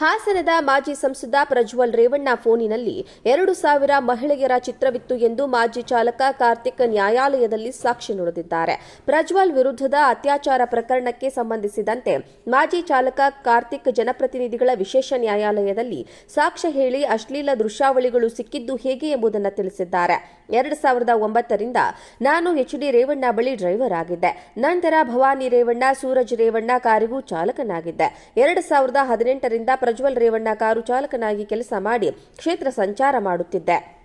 ಹಾಸನದ ಮಾಜಿ ಸಂಸದ ಪ್ರಜ್ವಲ್ ರೇವಣ್ಣ ಫೋನಿನಲ್ಲಿ ಎರಡು ಸಾವಿರ ಮಹಿಳೆಯರ ಚಿತ್ರವಿತ್ತು ಎಂದು ಮಾಜಿ ಚಾಲಕ ಕಾರ್ತಿಕ್ ನ್ಯಾಯಾಲಯದಲ್ಲಿ ಸಾಕ್ಷಿ ನುಡಿದಿದ್ದಾರೆ. ಪ್ರಜ್ವಲ್ ವಿರುದ್ಧದ ಅತ್ಯಾಚಾರ ಪ್ರಕರಣಕ್ಕೆ ಸಂಬಂಧಿಸಿದಂತೆ ಮಾಜಿ ಚಾಲಕ ಕಾರ್ತಿಕ್ ಜನಪ್ರತಿನಿಧಿಗಳ ವಿಶೇಷ ನ್ಯಾಯಾಲಯದಲ್ಲಿ ಸಾಕ್ಷ್ಯ ಹೇಳಿ ಅಶ್ಲೀಲ ದೃಶ್ಯಾವಳಿಗಳು ಸಿಕ್ಕಿದ್ದು ಹೇಗೆ ಎಂಬುದನ್ನು ತಿಳಿಸಿದ್ದಾರೆ. ಎರಡು ಸಾವಿರದ ಒಂಬತ್ತರಿಂದ ನಾನು ಎಚ್ ಡಿ ರೇವಣ್ಣ ಬಳಿ ಡ್ರೈವರ್ ಆಗಿದ್ದೆ. ನಂತರ ಭವಾನಿ ರೇವಣ್ಣ, ಸೂರಜ್ ರೇವಣ್ಣ ಕಾರಿಗೂ ಚಾಲಕನಾಗಿದ್ದೆ. ಎರಡು ಸಾವಿರದ ಹದಿನೆಂಟರಿಂದ ಪ್ರಜ್ವಲ್ ರೇವಣ್ಣ ಕಾರು ಚಾಲಕನಾಗಿ ಕೆಲಸ ಮಾಡಿ ಕ್ಷೇತ್ರ ಸಂಚಾರ ಮಾಡುತ್ತಿದ್ದೆ.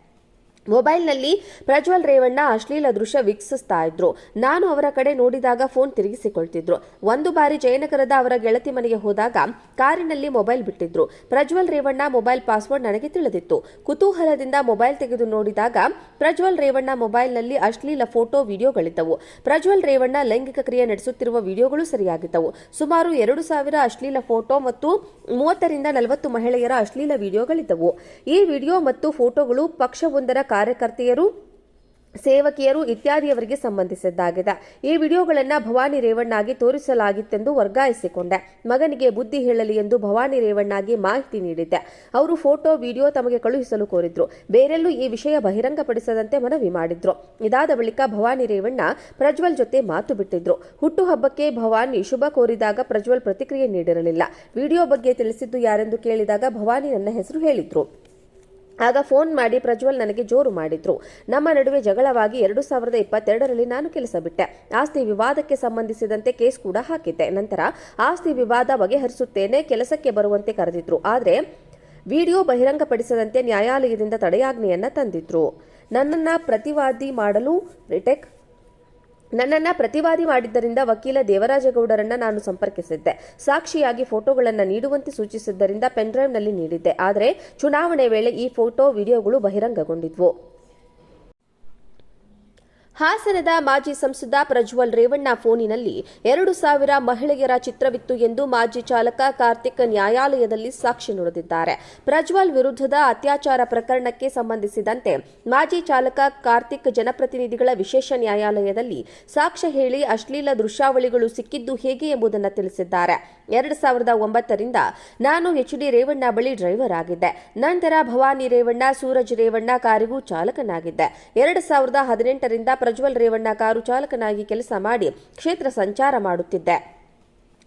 ಮೊಬೈಲ್ನಲ್ಲಿ ಪ್ರಜ್ವಲ್ ರೇವಣ್ಣ ಅಶ್ಲೀಲ ದೃಶ್ಯ ವೀಕ್ಷಿಸ್ತಾ ಇದ್ರು. ನಾನು ಅವರ ಕಡೆ ನೋಡಿದಾಗ ಫೋನ್ ತಿರುಗಿಸಿಕೊಳ್ತಿದ್ರು. ಒಂದು ಬಾರಿ ಜಯನಗರದ ಅವರ ಗೆಳತಿ ಮನೆಗೆ ಹೋದಾಗ ಕಾರಿನಲ್ಲಿ ಮೊಬೈಲ್ ಬಿಟ್ಟಿದ್ರು. ಪ್ರಜ್ವಲ್ ರೇವಣ್ಣ ಮೊಬೈಲ್ ಪಾಸ್ವರ್ಡ್ ನನಗೆ ತಿಳಿದಿತ್ತು. ಕುತೂಹಲದಿಂದ ಮೊಬೈಲ್ ತೆಗೆದು ನೋಡಿದಾಗ ಪ್ರಜ್ವಲ್ ರೇವಣ್ಣ ಮೊಬೈಲ್ನಲ್ಲಿ ಅಶ್ಲೀಲ ಫೋಟೋ ವಿಡಿಯೋಗಳಿದ್ದವು. ಪ್ರಜ್ವಲ್ ರೇವಣ್ಣ ಲೈಂಗಿಕ ಕ್ರಿಯೆ ನಡೆಸುತ್ತಿರುವ ವಿಡಿಯೋಗಳು ಸರಿಯಾಗಿದ್ದವು. ಸುಮಾರು ಎರಡು ಸಾವಿರ ಅಶ್ಲೀಲ ಫೋಟೋ ಮತ್ತು ಮೂವತ್ತರಿಂದ ನಲವತ್ತು ಮಹಿಳೆಯರ ಅಶ್ಲೀಲ ವಿಡಿಯೋಗಳಿದ್ದವು. ಈ ವಿಡಿಯೋ ಮತ್ತು ಫೋಟೋಗಳು ಪಕ್ಷವೊಂದರ ಕಾರ್ಯಕರ್ತೆಯರು, ಸೇವಕಿಯರು ಇತ್ಯಾದಿಯವರಿಗೆ ಸಂಬಂಧಿಸಿದ್ದಾಗಿದೆ. ಈ ವಿಡಿಯೋಗಳನ್ನು ಭವಾನಿ ರೇವಣ್ಣಾಗಿ ತೋರಿಸಲಾಗಿತ್ತೆಂದು ವರ್ಗಾಯಿಸಿಕೊಂಡೆ. ಮಗನಿಗೆ ಬುದ್ಧಿ ಹೇಳಲಿ ಎಂದು ಭವಾನಿ ರೇವಣ್ಣಾಗಿ ಮಾಹಿತಿ ನೀಡಿದ್ದೆ. ಅವರು ಫೋಟೋ, ವಿಡಿಯೋ ತಮಗೆ ಕಳುಹಿಸಲು ಕೋರಿದ್ರು. ಬೇರೆಲ್ಲೂ ಈ ವಿಷಯ ಬಹಿರಂಗಪಡಿಸದಂತೆ ಮನವಿ ಮಾಡಿದ್ರು. ಇದಾದ ಬಳಿಕ ಭವಾನಿ ರೇವಣ್ಣ ಪ್ರಜ್ವಲ್ ಜೊತೆ ಮಾತು ಬಿಟ್ಟಿದ್ರು. ಹುಟ್ಟುಹಬ್ಬಕ್ಕೆ ಭವಾನಿ ಶುಭ ಕೋರಿದಾಗ ಪ್ರಜ್ವಲ್ ಪ್ರತಿಕ್ರಿಯೆ ನೀಡಿರಲಿಲ್ಲ. ವಿಡಿಯೋ ಬಗ್ಗೆ ತಿಳಿಸಿದ್ದು ಯಾರೆಂದು ಕೇಳಿದಾಗ ಭವಾನಿ ನನ್ನ ಹೆಸರು ಹೇಳಿದ್ರು. ಆಗ ಫೋನ್ ಮಾಡಿ ಪ್ರಜ್ವಲ್ ನನಗೆ ಜೋರು ಮಾಡಿದ್ರು. ನಮ್ಮ ನಡುವೆ ಜಗಳವಾಗಿ ಎರಡು ಸಾವಿರದ ಇಪ್ಪತ್ತೆರಡರಲ್ಲಿ ನಾನು ಕೆಲಸ ಬಿಟ್ಟೆ. ಆಸ್ತಿ ವಿವಾದಕ್ಕೆ ಸಂಬಂಧಿಸಿದಂತೆ ಕೇಸ್ ಕೂಡ ಹಾಕಿದ್ದೆ. ನಂತರ ಆಸ್ತಿ ವಿವಾದ ಬಗೆಹರಿಸುತ್ತೇನೆ ಕೆಲಸಕ್ಕೆ ಬರುವಂತೆ ಕರೆದಿದ್ರು. ಆದರೆ ವಿಡಿಯೋ ಬಹಿರಂಗಪಡಿಸದಂತೆ ನ್ಯಾಯಾಲಯದಿಂದ ತಡೆಯಾಜ್ಞೆಯನ್ನ ತಂದಿದ್ರು. ನನ್ನನ್ನ ಪ್ರತಿವಾದಿ ಮಾಡಲು ರಿಟೆಕ್ ನನ್ನನ್ನ ಪ್ರತಿವಾದಿ ಮಾಡಿದ್ದರಿಂದ ವಕೀಲ ದೇವರಾಜಗೌಡರನ್ನ ನಾನು ಸಂಪರ್ಕಿಸಿದ್ದೆ. ಸಾಕ್ಷಿಯಾಗಿ ಫೋಟೋಗಳನ್ನು ನೀಡುವಂತೆ ಸೂಚಿಸಿದ್ದರಿಂದ ಪೆನ್ಡ್ರೈವ್ನಲ್ಲಿ ನೀಡಿದ್ದೆ. ಆದರೆ ಚುನಾವಣೆ ವೇಳೆ ಈ ಫೋಟೋ, ವಿಡಿಯೋಗಳು ಬಹಿರಂಗಗೊಂಡಿದ್ವು. ಹಾಸನದ ಮಾಜಿ ಸಂಸದ ಪ್ರಜ್ವಲ್ ರೇವಣ್ಣ ಫೋನಿನಲ್ಲಿ ಎರಡು ಸಾವಿರ ಮಹಿಳೆಯರ ಚಿತ್ರವಿತ್ತು ಎಂದು ಮಾಜಿ ಚಾಲಕ ಕಾರ್ತಿಕ್ ನ್ಯಾಯಾಲಯದಲ್ಲಿ ಸಾಕ್ಷಿ ನುಡಿದಿದ್ದಾರೆ. ಪ್ರಜ್ವಲ್ ವಿರುದ್ಧದ ಅತ್ಯಾಚಾರ ಪ್ರಕರಣಕ್ಕೆ ಸಂಬಂಧಿಸಿದಂತೆ ಮಾಜಿ ಚಾಲಕ ಕಾರ್ತಿಕ್ ಜನಪ್ರತಿನಿಧಿಗಳ ವಿಶೇಷ ನ್ಯಾಯಾಲಯದಲ್ಲಿ ಸಾಕ್ಷ್ಯ ಹೇಳಿ ಅಶ್ಲೀಲ ದೃಶ್ಯಾವಳಿಗಳು ಸಿಕ್ಕಿದ್ದು ಹೇಗೆ ಎಂಬುದನ್ನು ತಿಳಿಸಿದ್ದಾರೆ. ಎರಡು ಸಾವಿರದ ಒಂಬತ್ತರಿಂದ ನಾನು ಎಚ್ ಡಿ ರೇವಣ್ಣ ಬಳಿ ಡ್ರೈವರ್ ಆಗಿದ್ದೆ. ನಂತರ ಭವಾನಿ ರೇವಣ್ಣ, ಸೂರಜ್ ರೇವಣ್ಣ ಕಾರಿಗೂ ಚಾಲಕನಾಗಿದ್ದೆ. ಎರಡು ಸಾವಿರದ ಹದಿನೆಂಟರಿಂದ ಪ್ರಜ್ವಲ್ ರೇವಣ್ಣ ಕಾರು ಚಾಲಕನಾಗಿ ಕೆಲಸ ಮಾಡಿ ಕ್ಷೇತ್ರ ಸಂಚಾರ ಮಾಡುತ್ತಿದ್ದೆ.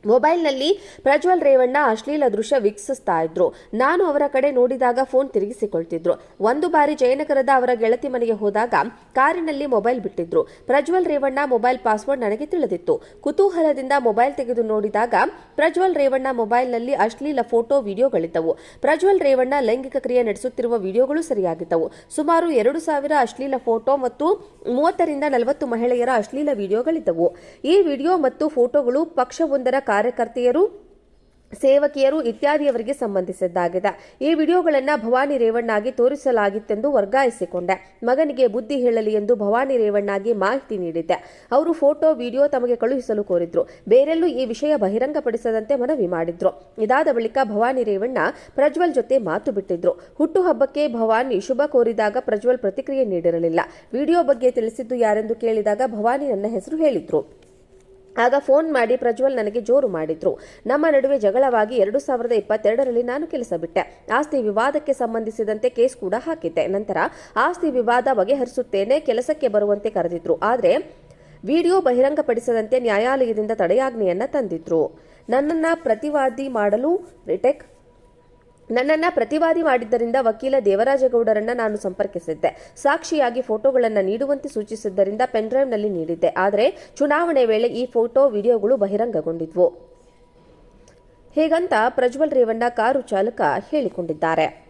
ಮೊಬೈಲ್ನಲ್ಲಿ ಪ್ರಜ್ವಲ್ ರೇವಣ್ಣ ಅಶ್ಲೀಲ ದೃಶ್ಯ ವೀಕ್ಷಿಸ್ತಾ ಇದ್ರು. ನಾನು ಅವರ ಕಡೆ ನೋಡಿದಾಗ ಫೋನ್ ತಿರುಗಿಸಿಕೊಳ್ತಿದ್ರು. ಒಂದು ಬಾರಿ ಜಯನಗರದ ಅವರ ಗೆಳತಿ ಮನೆಗೆ ಹೋದಾಗ ಕಾರಿನಲ್ಲಿ ಮೊಬೈಲ್ ಬಿಟ್ಟಿದ್ರು. ಪ್ರಜ್ವಲ್ ರೇವಣ್ಣ ಮೊಬೈಲ್ ಪಾಸ್ವರ್ಡ್ ನನಗೆ ತಿಳಿದಿತ್ತು. ಕುತೂಹಲದಿಂದ ಮೊಬೈಲ್ ತೆಗೆದು ನೋಡಿದಾಗ ಪ್ರಜ್ವಲ್ ರೇವಣ್ಣ ಮೊಬೈಲ್ನಲ್ಲಿ ಅಶ್ಲೀಲ ಫೋಟೋ ವಿಡಿಯೋಗಳಿದ್ದವು. ಪ್ರಜ್ವಲ್ ರೇವಣ್ಣ ಲೈಂಗಿಕ ಕ್ರಿಯೆ ನಡೆಸುತ್ತಿರುವ ವಿಡಿಯೋಗಳು ಸರಿಯಾಗಿದ್ದವು. ಸುಮಾರು ಎರಡು ಸಾವಿರ ಅಶ್ಲೀಲ ಫೋಟೋ ಮತ್ತು ಮೂವತ್ತರಿಂದ ನಲವತ್ತು ಮಹಿಳೆಯರ ಅಶ್ಲೀಲ ವಿಡಿಯೋಗಳಿದ್ದವು. ಈ ವಿಡಿಯೋ ಮತ್ತು ಫೋಟೋಗಳು ಪಕ್ಷವೊಂದರ ಕಾರ್ಯಕರ್ತೆಯರು, ಸೇವಕಿಯರು ಇತ್ಯಾದಿಯವರಿಗೆ ಸಂಬಂಧಿಸಿದ್ದಾಗಿದೆ. ಈ ವಿಡಿಯೋಗಳನ್ನು ಭವಾನಿ ರೇವಣ್ಣಾಗಿ ತೋರಿಸಲಾಗಿತ್ತೆಂದು ವರ್ಗಾಯಿಸಿಕೊಂಡೆ. ಮಗನಿಗೆ ಬುದ್ಧಿ ಹೇಳಲಿ ಎಂದು ಭವಾನಿ ರೇವಣ್ಣಾಗಿ ಮಾಹಿತಿ ನೀಡಿದ್ದೆ. ಅವರು ಫೋಟೋ, ವಿಡಿಯೋ ತಮಗೆ ಕಳುಹಿಸಲು ಕೋರಿದ್ರು. ಬೇರೆಲ್ಲೂ ಈ ವಿಷಯ ಬಹಿರಂಗಪಡಿಸದಂತೆ ಮನವಿ ಮಾಡಿದ್ರು. ಇದಾದ ಬಳಿಕ ಭವಾನಿ ರೇವಣ್ಣ ಪ್ರಜ್ವಲ್ ಜೊತೆ ಮಾತು ಬಿಟ್ಟಿದ್ರು. ಹುಟ್ಟುಹಬ್ಬಕ್ಕೆ ಭವಾನಿ ಶುಭ ಕೋರಿದಾಗ ಪ್ರಜ್ವಲ್ ಪ್ರತಿಕ್ರಿಯೆ ನೀಡಿರಲಿಲ್ಲ. ವಿಡಿಯೋ ಬಗ್ಗೆ ತಿಳಿಸಿದ್ದು ಯಾರೆಂದು ಕೇಳಿದಾಗ ಭವಾನಿ ನನ್ನ ಹೆಸರು ಹೇಳಿದ್ರು. ಆಗ ಫೋನ್ ಮಾಡಿ ಪ್ರಜ್ವಲ್ ನನಗೆ ಜೋರು ಮಾಡಿದ್ರು. ನಮ್ಮ ನಡುವೆ ಜಗಳವಾಗಿ ಎರಡು ಸಾವಿರದ ಇಪ್ಪತ್ತೆರಡರಲ್ಲಿ ನಾನು ಕೆಲಸ ಬಿಟ್ಟೆ. ಆಸ್ತಿ ವಿವಾದಕ್ಕೆ ಸಂಬಂಧಿಸಿದಂತೆ ಕೇಸ್ ಕೂಡ ಹಾಕಿದ್ದೆ. ನಂತರ ಆಸ್ತಿ ವಿವಾದ ಬಗೆಹರಿಸುತ್ತೇನೆ ಕೆಲಸಕ್ಕೆ ಬರುವಂತೆ ಕರೆದಿದ್ರು. ಆದರೆ ವಿಡಿಯೋ ಬಹಿರಂಗಪಡಿಸದಂತೆ ನ್ಯಾಯಾಲಯದಿಂದ ತಡೆಯಾಜ್ಞೆಯನ್ನ ತಂದಿದ್ರು. ನನ್ನನ್ನು ಪ್ರತಿವಾದಿ ಮಾಡಲು ರಿಟೆಕ್ ನನ್ನನ್ನ ಪ್ರತಿವಾದಿ ಮಾಡಿದ್ದರಿಂದ ವಕೀಲ ದೇವರಾಜಗೌಡರನ್ನ ನಾನು ಸಂಪರ್ಕಿಸಿದ್ದೆ. ಸಾಕ್ಷಿಯಾಗಿ ಫೋಟೋಗಳನ್ನು ನೀಡುವಂತೆ ಸೂಚಿಸಿದ್ದರಿಂದ ಪೆನ್ಡ್ರೈವ್ನಲ್ಲಿ ನೀಡಿದ್ದೆ. ಆದರೆ ಚುನಾವಣೆ ವೇಳೆ ಈ ಫೋಟೋ, ವಿಡಿಯೋಗಳು ಬಹಿರಂಗಗೊಂಡಿದ್ವು. ಹೇಗಂತ ಪ್ರಜ್ವಲ್ ರೇವಣ್ಣ ಕಾರು ಚಾಲಕ ಹೇಳಿಕೊಂಡಿದ್ದಾರೆ.